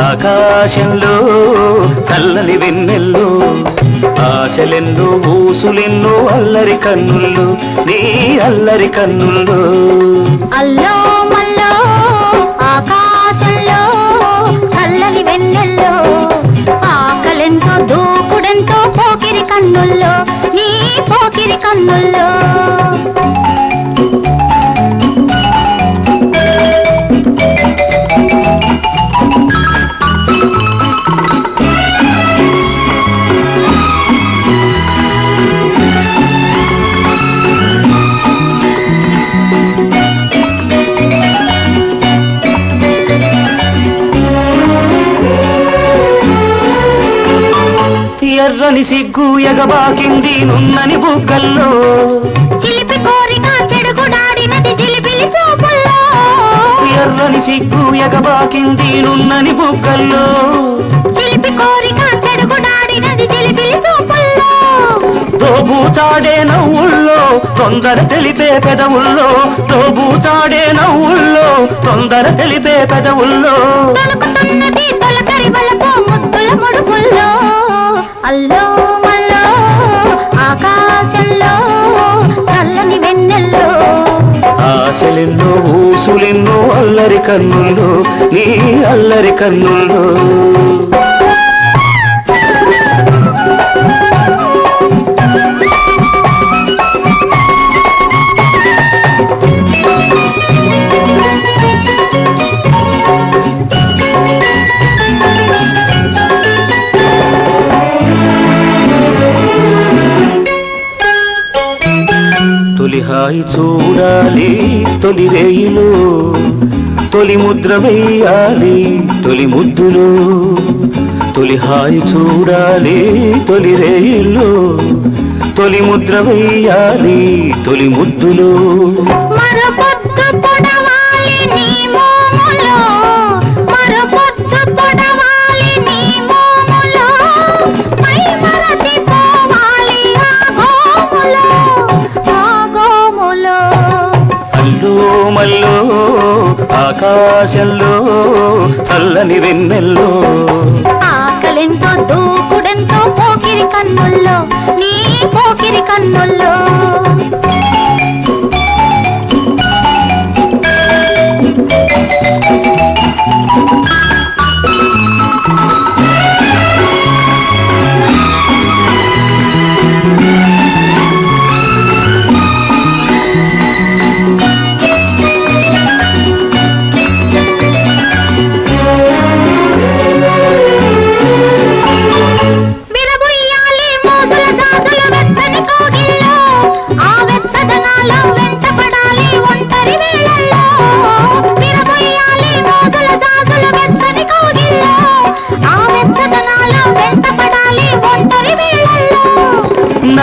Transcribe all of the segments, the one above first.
ఆకాశంలో చల్లని వెన్నెల్లో ఆశలెన్నో ఊసులెన్నో అల్లరి కన్నుల్లో నీ అల్లరి కన్నుల్లో అల్లో మల్లో ఆకాశంలో చల్లని వెన్నెల్లో ఆకలెంతో దూకుడెంతో పోకిరి కన్నుల్లో నీ పోకిరి కన్నుల్లో. ఎర్రని సిగ్గు ఎగబాకింది నున్నని బుగ్గల్లో. చిలిపి కోరిక చెడుగుడాడినది జిలిబిలి చూపుల్లో. ఎర్రని సిగ్గు ఎగబాకింది నున్నని బుగ్గల్లో. చిలిపి కోరిక చెడుగుడాడినది జిలిబిలి చూపుల్లో. దోబూచాడే నవ్వుల్లో తొందర తెలిపే పెదవుల్లో. దోబూచాడే నవ్వుల్లో తొందర తెలిపే పెదవుల్లో. అల్లో మల్లో ఆకాశంలో చల్లని వెన్నెల్లో. ఆశలెన్నో ఊసులెన్నో అల్లరి కన్నుల్లో నీ అల్లరి కన్నుల్లో. తొలి హాయి చూడాలి తొలి రేయిలో తొలి ముద్ర వేయాలి తొలి ముద్దులో. తొలి హాయి చూడాలి తొలి రేయిలో తొలి ముద్ర వేయాలి తొలి ముద్దులో. మరపొద్దు ఆకాశంలో చల్లని వెన్నెల్లో ఆకలెంతో దూకుడెంతో పోకిరి కన్నుల్లో నీ పోకిరి కన్నుల్లో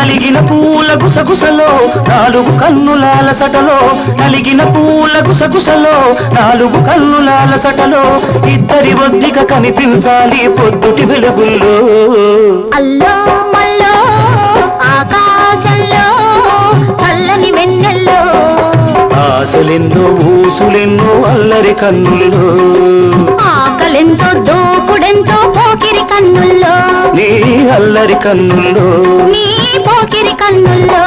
నలిగిన పూల గుసగుసలో నాలుగు కన్నులాల సటలో నలిగిన పూల గుసగుసలో నాలుగు కన్నులాల సటలో ఇద్దరి ఒద్దిక కనిపించాలి పొద్దుటి వెలుగుల్లో. అల్లో మల్లో ఆకాశంలో చల్లని వెన్నెల్లో. ఆశలెన్నో ఊసులెన్నో అల్లరి కన్నుల్లో. ఆకలెంతో దూకుడెంతో పోకిరి కన్నుల్లో. నీ అల్లరి కన్నుల్లో. నీ కిరికన్నుల్లో